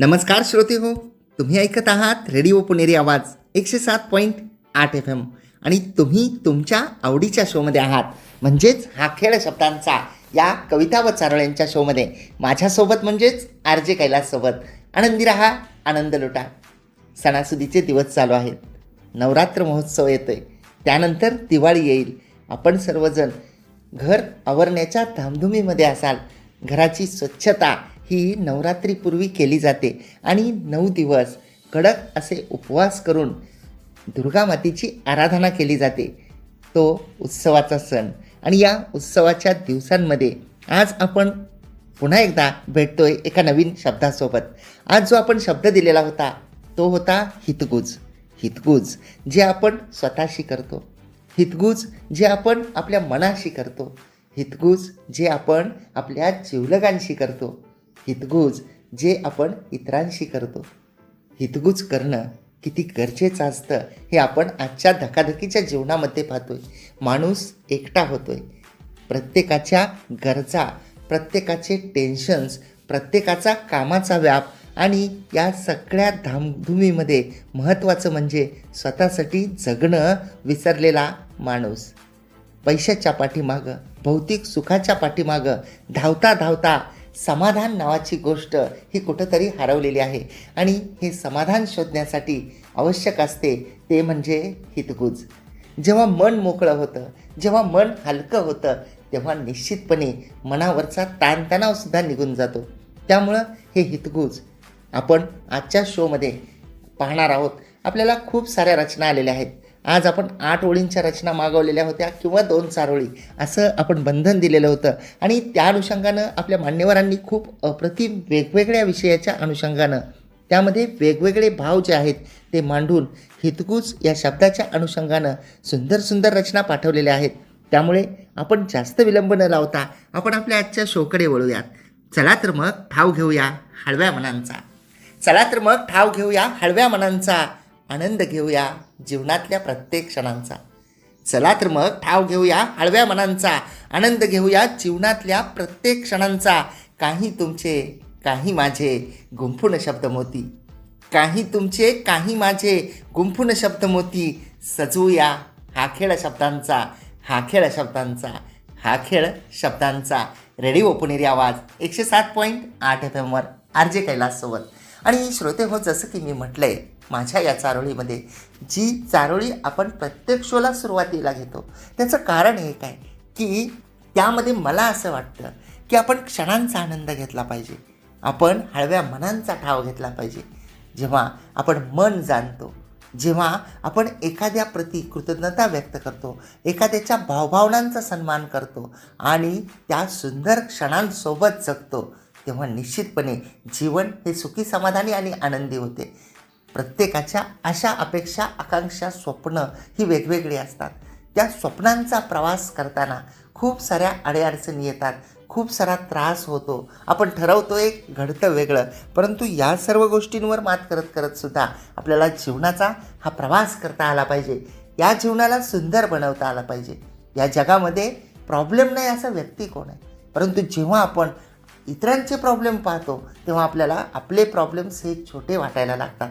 नमस्कार श्रोते हो तुम्ही ऐकत आहात रेडिओ पुणेरी आवाज एकशे सात पॉईंट आठ एफ एम. आणि तुम्ही तुमच्या आवडीच्या शोमध्ये आहात. म्हणजेच हा खेळ शब्दांचा या कविता व चारोळ्यांच्या शोमध्ये. माझ्यासोबत म्हणजेच आर जे कैलाससोबत आनंदी राहा आनंद लुटा. सणासुदीचे दिवस चालू आहेत. नवरात्र महोत्सव येतोय. त्यानंतर दिवाळी येईल. आपण सर्वजण घर आवरण्याच्या धामधुमीमध्ये असाल. घराची स्वच्छता ही नवरात्रीपूर्वी केली जाते. आणि नऊ दिवस कडक असे उपवास करून दुर्गामातेची आराधना केली जाते. तो उत्सवाचा सण. आणि या उत्सवाच्या दिवसांमध्ये आज आपण पुन्हा एकदा भेटतोय एका नवीन शब्दासोबत. आज जो आपण शब्द दिलेला होता तो होता हितगुज. हितगुज जे आपण स्वतःशी करतो. हितगुज जे आपण आपल्या मनाशी करतो. हितगुज जे आपण आपल्या जीवलगांशी करतो. हितगुज जे आपण इतरांशी करतो. हितगुज करणं किती गरजेचं असतं हे आपण आजच्या धकाधकीच्या जीवनामध्ये पाहतोय. माणूस एकटा होतोय. प्रत्येकाच्या गरजा प्रत्येकाचे टेन्शन्स प्रत्येकाचा कामाचा व्याप आणि या सगळ्या धामधुमीमध्ये महत्त्वाचं म्हणजे स्वतःसाठी जगणं विसरलेला माणूस. पैशाच्या पाठीमागं भौतिक सुखाच्या पाठीमागं धावता धावता समाधान नावाची गोष्ट ही कुठंतरी हरवलेली आहे. आणि हे समाधान शोधण्यासाठी आवश्यक असते ते म्हणजे हितगुज. जेव्हा मन मोकळं होतं जेव्हा मन हलकं होतं तेव्हा निश्चितपणे मनावरचा ताणतणावसुद्धा निघून जातो. त्यामुळं हे हितगुज आपण आजच्या शोमध्ये पाहणार आहोत. आपल्याला खूप साऱ्या रचना आलेल्या आहेत. आज आपण आठ ओळींच्या रचना मागवलेल्या होत्या किंवा दोन चार ओळी असं आपण बंधन दिलेलं होतं. आणि त्या अनुषंगानं आपल्या मान्यवरांनी खूप अप्रतिम वेगवेगळ्या विषयाच्या अनुषंगानं त्यामध्ये वेगवेगळे भाव जे आहेत ते मांडून हितगुज या शब्दाच्या अनुषंगानं सुंदर सुंदर रचना पाठवलेल्या आहेत. त्यामुळे आपण जास्त विलंब न लावता आपण आपल्या आजच्या शोकडे वळूयात. चला तर मग ठाव घेऊया हळव्या मनांचा. चला तर मग ठाव घेऊया हळव्या मनांचा. आनंद घेऊया जीवनातल्या प्रत्येक क्षणांचा. चला तर मग ठाव घेऊया हळव्या मनांचा. आनंद घेऊया जीवनातल्या प्रत्येक क्षणांचा. काही तुमचे काही माझे गुंफून शब्द मोती. काही तुमचे काही माझे गुंफून शब्द मोती. सजवूया हा खेळ शब्दांचा हा खेळ शब्दांचा हा खेळ शब्दांचा. रेडिओ हो पुणेरी आवाज. एकशे सात पॉईंट आठ एफ एमवर आर जे कैलाससोबत. आणि श्रोते हो जसं की मी म्हटलं आहे माझ्या या चारोळीमध्ये. जी चारोळी आपण प्रत्येक शोला सुरुवातीला घेतो त्याचं कारण एक आहे की त्यामध्ये मला असं वाटतं की आपण क्षणांचा आनंद घेतला पाहिजे. आपण हळव्या मनांचा ठाव घेतला पाहिजे. जेव्हा आपण मन जाणतो जेव्हा आपण एखाद्या प्रती कृतज्ञता व्यक्त करतो एखाद्याच्या भावभावनांचा सन्मान करतो आणि त्या सुंदर क्षणांसोबत जगतो तेव्हा निश्चितपणे जीवन हे सुखी समाधानी आणि आनंदी होते. प्रत्येकाच्या अशा अपेक्षा आकांक्षा स्वप्न ही वेगवेगळी असतात. त्या स्वप्नांचा प्रवास करताना खूप साऱ्या अडीअडचणी येतात. खूप सारा त्रास होतो. आपण ठरवतो एक घडतं वेगळं. परंतु या सर्व गोष्टींवर मात करत करत सुद्धा आपल्याला जीवनाचा हा प्रवास करता आला पाहिजे. या जीवनाला सुंदर बनवता आला पाहिजे. या जगामध्ये प्रॉब्लेम नाही असा व्यक्ती कोण आहे? परंतु जेव्हा आपण इतरांचे प्रॉब्लेम पाहतो तेव्हा आपल्याला आपले प्रॉब्लेम्स हे छोटे वाटायला लागतात.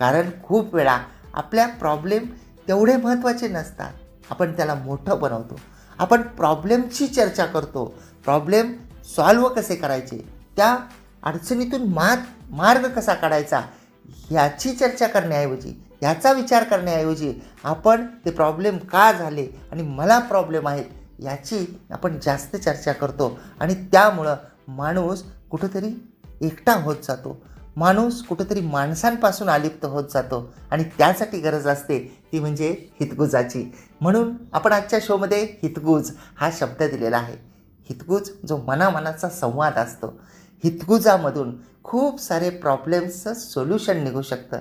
कारण खूप वेळा आपल्या प्रॉब्लेम तेवढे महत्त्वाचे नसतात. आपण त्याला मोठं बनवतो. आपण प्रॉब्लेमची चर्चा करतो. प्रॉब्लेम सॉल्व कसे करायचे? त्या अडचणीतून मात मार्ग कसा काढायचा? ह्याची चर्चा करण्याऐवजी ह्याचा विचार करण्याऐवजी आपण ते प्रॉब्लेम का झाले आणि मला प्रॉब्लेम आहेत याची आपण जास्त चर्चा करतो. आणि त्यामुळं माणूस कुठंतरी एकटा होत जातो. माणूस कुठंतरी माणसांपासून अलिप्त होत जातो आणि त्यासाठी गरज असते ती म्हणजे हितगुजाची. म्हणून आपण आजच्या शोमध्ये हितगुज हा शब्द दिलेला आहे. हितगुज जो मनामनाचा संवाद असतो. हितगुजामधून खूप सारे प्रॉब्लेम्सचं सोल्युशन निघू शकतं.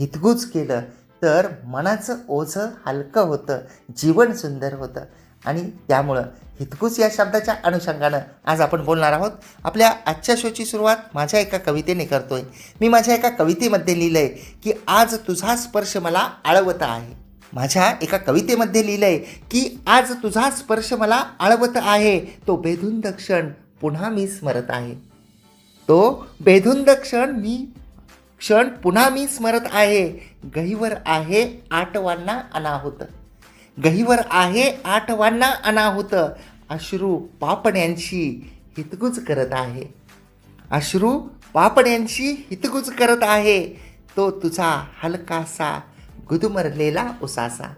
हितगुज केलं तर मनाचं ओझं हलकं होतं जीवन सुंदर होतं. आणि त्यामुळं हितगुज या शब्दाच्या अनुषंगानं आज आपण बोलणार आहोत. आपल्या आजच्या शोची सुरुवात माझ्या एका कवितेने करतोय. मी माझ्या एका कवितेमध्ये लिहिलं आहे की आज तुझा स्पर्श मला आळवत आहे. माझ्या एका कवितेमध्ये लिहिलं आहे की आज तुझा स्पर्श मला आळवत आहे. तो बेधुंद क्षण पुन्हा मी स्मरत आहे. तो बेधुंद क्षण मी क्षण पुन्हा मी स्मरत आहे. गहीवर आहे आठवांना अनाहुत. गहीवर आहे आठवांना अनाहुत. अश्रू पापण्यांशी हितगुज करत आहे. अश्रू पापण्यांशी हितगुज करत आहे. तो तुझा हलकासा गुदमरलेला उसासा.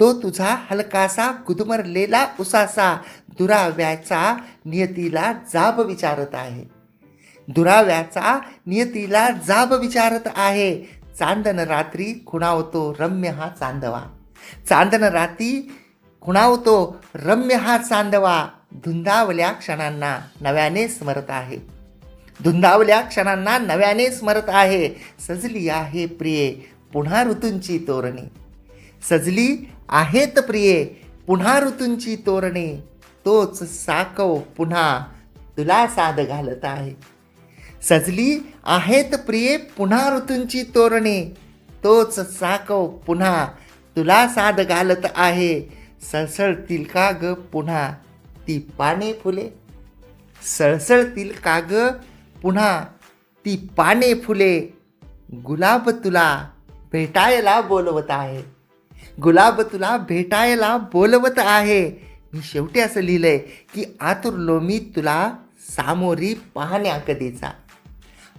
तो तुझा हलकासा गुदमरलेला उसासा दुराव्याचा नियतीला जाब विचारत आहे. दुराव्याचा नियतीला जाब विचारत आहे. चांदन रात्री खुणावतो रम्य हा चांदवा. चांदन राती खुणावतो रम्य हा चांदवा धुंदावल्या क्षणांना नव्याने स्मरत आहे. धुंदावल्या क्षणांना नव्याने स्मरत आहे. सजली आहे प्रिये पुन्हा ऋतूंची तोरणे. सजली आहेत प्रिये पुन्हा ऋतूंची तोरणे. तोच साकव पुन्हा तुला साध घालत आहे. सजली आहेत प्रिये पुन्हा ऋतूंची तोरणे. तोच साकव पुन्हा तुला साद घालत आहे. सळसळतील का ग पुन्हा ती पाने फुले. सळसळतील का ग पुन्हा ती पाने फुले. गुलाब तुला भेटायला बोलवत आहे. गुलाब तुला भेटायला बोलवत आहे. मी शेवटी असं लिहिलंय की आतुरलो मी तुला सामोरी पाहण्या कधीचा.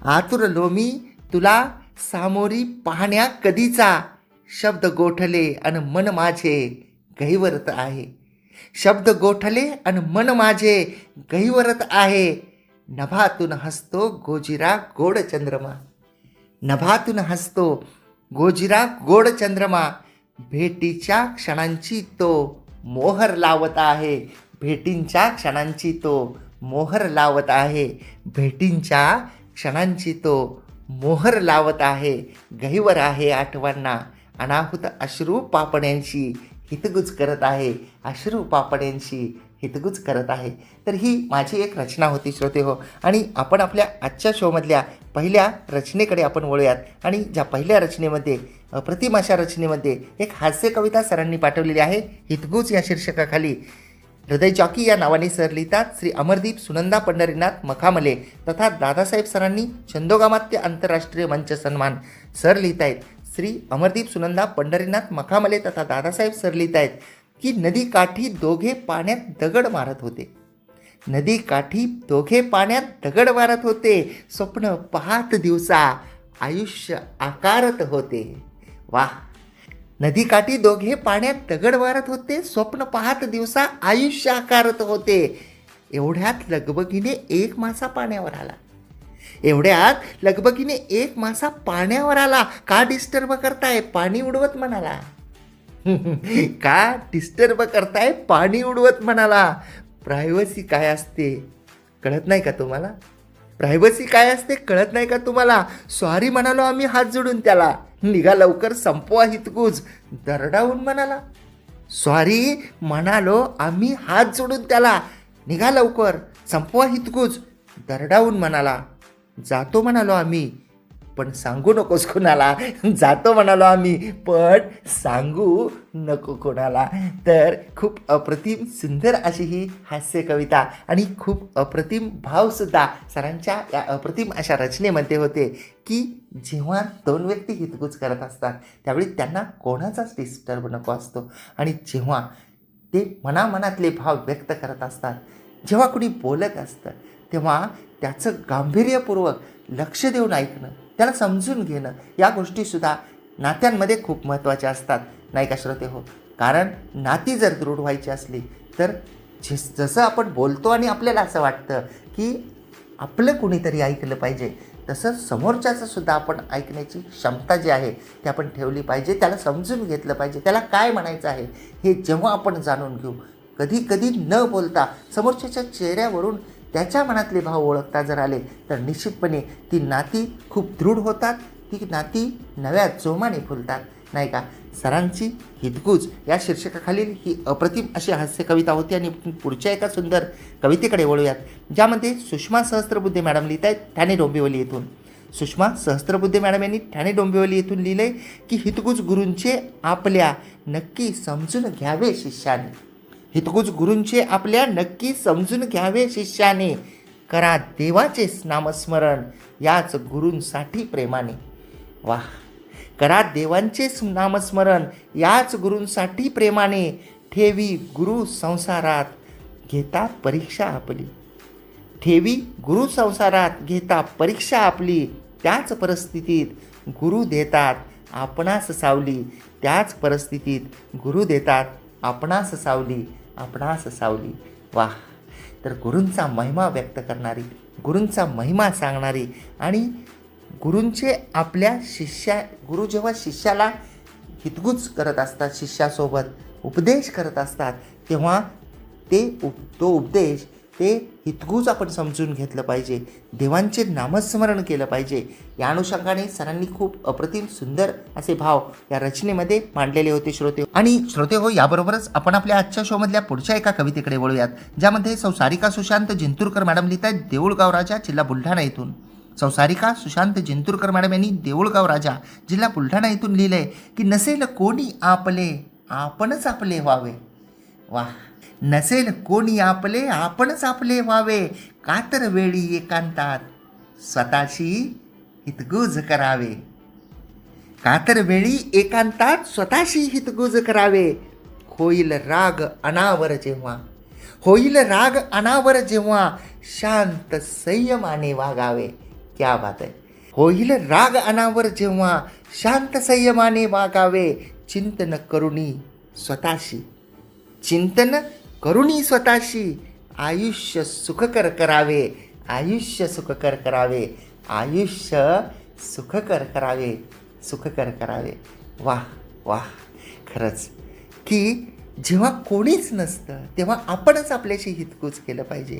आतुरलो मी तुला सामोरी पाहण्या कधीचा. शब्द गोठले आणि मन माझे गहिवरत आहे. शब्द गोठले आणि मन माझे गहिवरत आहे. नभातून हसतो गोजिरा गोड चंद्रमा नभातून हसतो गोजिरा गोड चंद्रमा भेटीच्या क्षणांची तो मोहर लावत आहे. भेटींच्या क्षणांची तो मोहर लावत आहे. भेटींच्या क्षणांची तो मोहर लावत आहे. गहिवर आहे आठवांना. अनाहुत अश्रू पापण्यांशी हितगुज करत आहे. अश्रू पापण्यांशी हितगुज करत आहे. तर ही माझी एक रचना होती श्रोते हो. आणि आपण आपल्या आजच्या शोमधल्या पहिल्या रचनेकडे आपण वळूयात. आणि ज्या पहिल्या रचनेमध्ये अप्रतिम अशा रचनेमध्ये एक हास्य कविता सरांनी पाठवलेली आहे हितगुज या शीर्षकाखाली. हृदय जॉकी या नावाने सर लिहितात. श्री अमरदीप सुनंदा पंढरीनाथ मखामले तथा दादासाहेब सरांनी छंदोगामात्य आंतरराष्ट्रीय मंच सन्मान सर लिहित आहेत श्री अमरदीप सुनंदा पंढरीनाथ मखामले तथा दादासाहेब सरलीत आहेत की नदी काठी दोघे पाण्यात दगड मारत होते. नदी काठी दोघे पाण्यात दगड मारत होते. स्वप्न पाहत दिवसा आयुष्य आकारत होते. वाह! नदीकाठी दोघे पाण्यात दगड मारत होते स्वप्न पाहत दिवसा आयुष्य आकारत होते. एवढ्यात लगबगीने एक मासा पाण्यावर आला. एवढ्यात लगबगीने एक मासा पाण्यावर आला. का डिस्टर्ब करताय? पाणी उडवत म्हणाला. का डिस्टर्ब करताय? पाणी उडवत म्हणाला. प्रायव्हसी काय असते? कळत नाही का तुम्हाला? प्रायव्हसी काय असते? कळत नाही का तुम्हाला? सॉरी म्हणालो आम्ही हात जोडून त्याला. निघा लवकर संपवा हितगुज. दरडावून म्हणाला. सॉरी म्हणालो आम्ही हात जोडून त्याला. निघा लवकर संपवा हितगुज. दरडावून म्हणाला. जातो म्हणालो आम्ही पण सांगू नकोस कोणाला. जातो म्हणालो आम्ही पण सांगू नको कोणाला. तर खूप अप्रतिम सुंदर अशी ही हास्य कविता आणि खूप अप्रतिम भावसुद्धा सरांच्या या अप्रतिम अशा रचनेमध्ये होते की जेव्हा दोन व्यक्ती हितगुज करत असतात त्यावेळी त्यांना कोणाचाच डिस्टर्ब नको असतो. आणि जेव्हा ते मनामनातले भाव व्यक्त करत असतात जेव्हा कुणी बोलत असतं तेव्हा त्याचं गांभीर्यपूर्वक लक्ष देऊन ऐकणं त्याला समजून घेणं या गोष्टीसुद्धा नात्यांमध्ये खूप महत्त्वाच्या असतात. नाही का श्रोते हो? कारण नाती जर दृढ व्हायची असली तर जे जसं आपण बोलतो आणि आपल्याला असं वाटतं की आपलं कुणीतरी ऐकलं पाहिजे तसं समोरच्याचं सुद्धा आपण ऐकण्याची क्षमता जी आहे ती आपण ठेवली पाहिजे त्याला समजून घेतलं पाहिजे त्याला काय म्हणायचं आहे हे जेव्हा आपण जाणून घेऊ कधी कधी न बोलता समोरच्याच्या चेहऱ्यावरून त्याच्या मनातले भाव ओळखता जर आले तर निश्चितपणे ती नाती खूप दृढ होतात. ती नाती नव्या जोमाने फुलतात. नाही का? सरांची हितगुज या शीर्षकाखालील ही अप्रतिम अशी हास्य कविता होती आणि पुढच्या एका सुंदर कवितेकडे वळूयात ज्यामध्ये सुषमा सहस्त्रबुद्धे मॅडम लिहित आहेत ठाणे डोंबिवली येथून. सुषमा सहस्त्रबुद्धे मॅडम यांनी ठाणे डोंबिवली येथून लिहिले की हितगुज गुरूंचे आपल्या नक्की समजून घ्यावे शिष्याने. हितगुज गुरूंचे आपल्या नक्की समजून घ्यावे शिष्याने. करा देवाचे नामस्मरण याच गुरूंसाठी प्रेमाने. वा करा देवांचे नामस्मरण याच गुरूंसाठी प्रेमाने. ठेवी गुरु संसारात घेता परीक्षा आपली. ठेवी गुरु संसारात घेता परीक्षा आपली. त्याच परिस्थितीत गुरु देतात आपणास सावली. त्याच परिस्थितीत गुरु देतात आपणास सावली. आपणास सावली. वाह तर गुरूंचा महिमा व्यक्त करणारी गुरूंचा महिमा सांगणारी आणि गुरूंचे आपल्या शिष्या गुरु जेव्हा शिष्याला हितगुज करत असतात शिष्यासोबत उपदेश करत असतात तेव्हा ते उप तो उपदेश ते हितगुज आपण समजून घेतलं पाहिजे. देवांचे नामस्मरण केलं पाहिजे. या अनुषंगाने सरांनी खूप अप्रतिम सुंदर असे भाव या रचनेमध्ये मांडलेले होते श्रोते. आणि श्रोते हो याबरोबरच आपण आपल्या आजच्या शोमधल्या पुढच्या एका कवितेकडे वळूयात. ज्यामध्ये संसारिका सुशांत जिंतूरकर मॅडम लिहित आहेत देऊळगाव राजा जिल्हा बुलढाणा येथून. संसारिका सुशांत जिंतूरकर मॅडम यांनी देऊळगाव राजा जिल्हा बुलढाणा येथून लिहिलंय की नसेल कोणी आपले आपणच आपले व्हावे. वा नसेल कोणी आपले आपणच आपले व्हावे. कातर वेळी एकांतात स्वतःशी हितगुज करावे. कातर वेळी एकांतात स्वतःशी हितगुज करावे. होईल राग अनावर जेव्हा. होईल राग अनावर जेव्हा शांत संयमाने वागावे. क्या बात आहे होईल राग अनावर जेव्हा शांत संयमाने वागावे. चिंतन करुणी स्वतःशी. चिंतन करुणी स्वतःशी आयुष्य सुखकर करावे आयुष्य सुखकर करावे आयुष्य सुखकर करावे सुखकर करावे. वाह वाह. खरंच. की जेव्हा कोणीच नसतं तेव्हा आपणच आपल्याशी हितकूच केलं पाहिजे.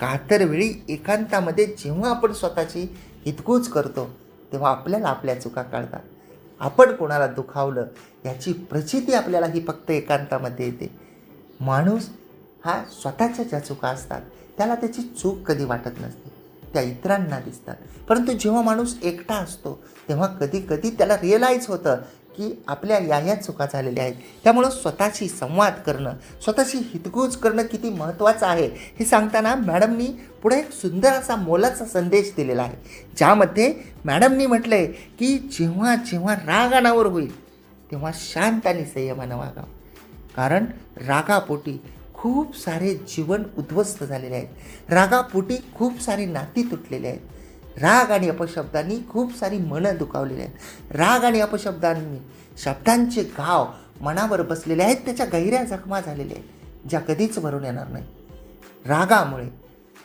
कातर वेळी एकांतामध्ये जेव्हा आपण स्वतःची हितकूच करतो तेव्हा आपल्याला आपल्या चुका कळतात. आपण कोणाला दुखावलं याची प्रचिती आपल्याला ही फक्त एकांतामध्ये येते. माणूस हा स्वतःच्या ज्या चुका असतात त्याला त्याची चूक कधी वाटत नसते. त्या इतरांना दिसतात. परंतु जेव्हा माणूस एकटा असतो तेव्हा कधी कधी त्याला रिअलाईज होतं की आपल्या या या चुका झालेल्या आहेत. त्यामुळं स्वतःशी संवाद करणं स्वतःशी हितगुज करणं किती महत्त्वाचं आहे हे सांगताना मॅडमनी पुढे एक सुंदर असा मोलाचा संदेश दिलेला आहे. ज्यामध्ये मॅडमनी म्हटलं आहे की जेव्हा जेव्हा राग अनावर होईल तेव्हा शांत आणि संयमानं वागावं. कारण रागापोटी खूप सारे जीवन उद्ध्वस्त झालेले आहेत. रागापोटी खूप सारी नाती तुटलेली आहेत. राग आणि अपशब्दांनी खूप सारी मनं दुखावलेली आहेत. राग आणि अपशब्दांनी शब्दांचे घाव मनावर बसलेले आहेत त्याच्या गहिऱ्या जखमा झालेल्या आहेत ज्या कधीच भरून येणार नाही रागामुळे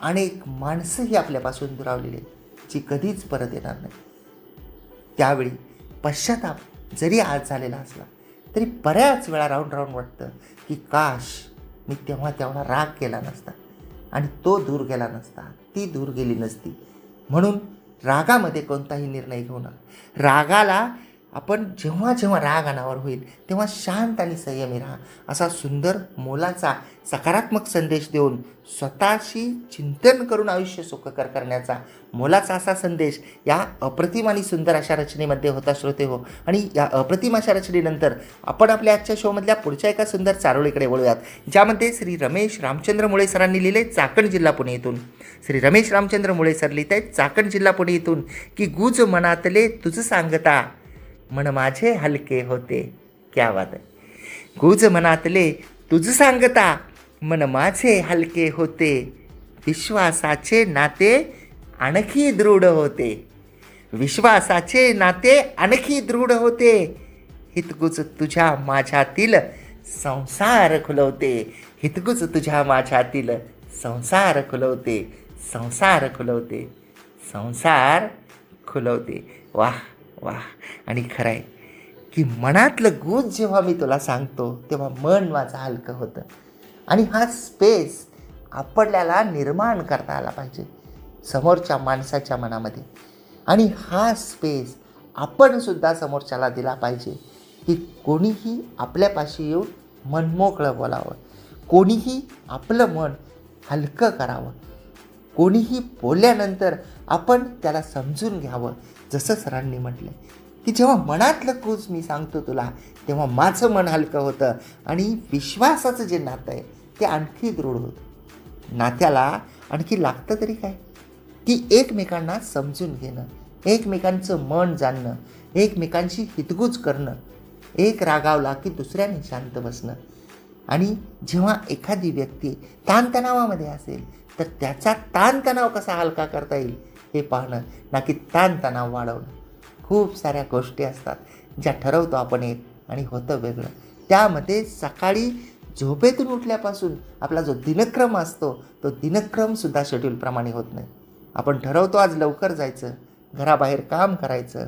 अनेक माणसंही आपल्यापासून दुरावलेली आहेत जी कधीच परत येणार नाही त्यावेळी पश्चाताप जरी आज झालेला असला तरी बऱ्याच वेळा राहून राहून वाटतं की काश मी तेव्हा तेवढा राग केला नसता आणि तो दूर गेला नसता ती दूर गेली नसती. म्हणून रागामध्ये कोणताही निर्णय घेऊ नका. रागाला आपण जेव्हा जेव्हा राग अनावर होईल तेव्हा शांत आणि संयमी राहा. असा सुंदर मोलाचा सकारात्मक संदेश देऊन स्वतःशी चिंतन करून आयुष्य सुखकर करण्याचा मोलाचा असा संदेश या अप्रतिम आणि सुंदर अशा रचनेमध्ये होता श्रोते हो. आणि या अप्रतिम अशा रचनेनंतर आपण आपल्या आजच्या शोमधल्या पुढच्या एका सुंदर चारोळीकडे वळूयात ज्यामध्ये श्री रमेश रामचंद्र मुळे सरांनी लिहिले चाकण जिल्हा पुणे येथून श्री रमेश रामचंद्र मुळे सर लिहित आहेत चाकण जिल्हा पुणे येथून की गुज मनातले तुझं सांगता. मन माझे हलके होते. क्या वाद गुज मनातले तुझ सांगता मन माझे हलके होते. विश्वासाचे नाते आणखी दृढ होते. विश्वासाचे नाते आणखी दृढ होते. हितगुज तुझ्या माझ्यातील संसार खुलवते. हितगुज तुझ्या माझ्यातील संसार खुलवते. संसार खुलवते. संसार खुलवते. वाह. वा. आणि खरं आहे की मनातलं गुज जेव्हा मी तुला सांगतो तेव्हा मन माझं हलकं होतं. आणि हा स्पेस आपल्याला निर्माण करता आला पाहिजे समोरच्या माणसाच्या मनामध्ये. आणि हा स्पेस आपणसुद्धा समोरच्याला दिला पाहिजे की कोणीही आपल्यापाशी येऊन मनमोकळं बोलावं. कोणीही आपलं मन हलकं करावं. कोणीही बोलल्यानंतर आपण त्याला समजून घ्यावं. जसं सरांनी म्हटलं की जेव्हा मनातलं क्रूज मी सांगतो तुला तेव्हा माझं मन हलकं होतं आणि विश्वासाचं जे नातं आहे ते आणखी दृढ होतं. नात्याला आणखी लागतं तरी काय? की एकमेकांना समजून घेणं एकमेकांचं मन जाणणं एकमेकांशी हितगुज करणं एक रागावला की दुसऱ्याने शांत बसणं. आणि जेव्हा एखादी व्यक्ती ताणतणावामध्ये असेल तर त्याचा ताणतणाव कसा हलका करता येईल? हे पाहणं ना की ताणतणाव वाढवणं. खूप साऱ्या गोष्टी असतात ज्या ठरवतो आपण एक आणि होतं वेगळं. त्यामध्ये सकाळी झोपेतून उठल्यापासून आपला जो दिनक्रम असतो तो दिनक्रमसुद्धा शेड्यूलप्रमाणे होत नाही. आपण ठरवतो आज लवकर जायचं घराबाहेर काम करायचं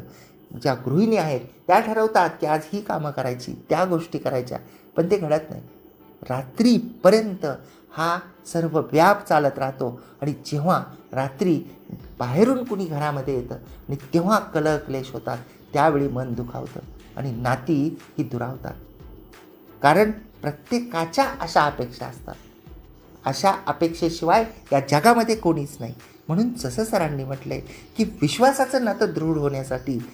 ज्या गृहिणी आहेत त्या ठरवतात की आज ही कामं करायची त्या गोष्टी करायच्या पण ते घडत नाही. रात्रीपर्यंत हा सर्व व्याप चालत राहतो आणि जेव्हा रात्री बाहेरून कुणी घरामध्ये येतं आणि तेव्हा कलह क्लेश होतात त्यावेळी मन दुखावतं आणि नाती ही दुरावतात. कारण प्रत्येकाच्या अशा अपेक्षा असतात. अशा अपेक्षेशिवाय या जगामध्ये कोणीच नाही. म्हणून जसं सरांनी म्हटलंय की विश्वासाचं नातं दृढ होण्यासाठी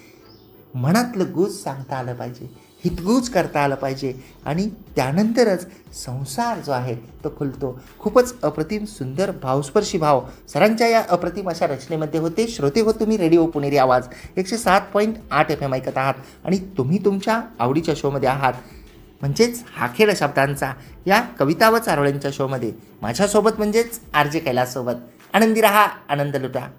मनातलं गुज सांगता आलं पाहिजे. हितगुज करता आलं पाहिजे. आणि त्यानंतरच संसार जो आहे तो खुलतो. खूपच अप्रतिम सुंदर भावस्पर्शी भाव. सरांच्या या अप्रतिम अशा रचनेमध्ये होते. श्रोते हो तुम्ही रेडिओ पुणेरी आवाज. एकशे सात पॉईंट आठ एफ एम ऐकत आहात. आणि तुम्ही तुमच्या आवडीच्या शोमध्ये आहात. म्हणजेच हा खेळ शब्दांचा या कविता व चारोळ्यांच्या शोमध्ये. माझ्यासोबत म्हणजेच आर जे कैलाससोबत. आनंदी रहा आनंद लुटा.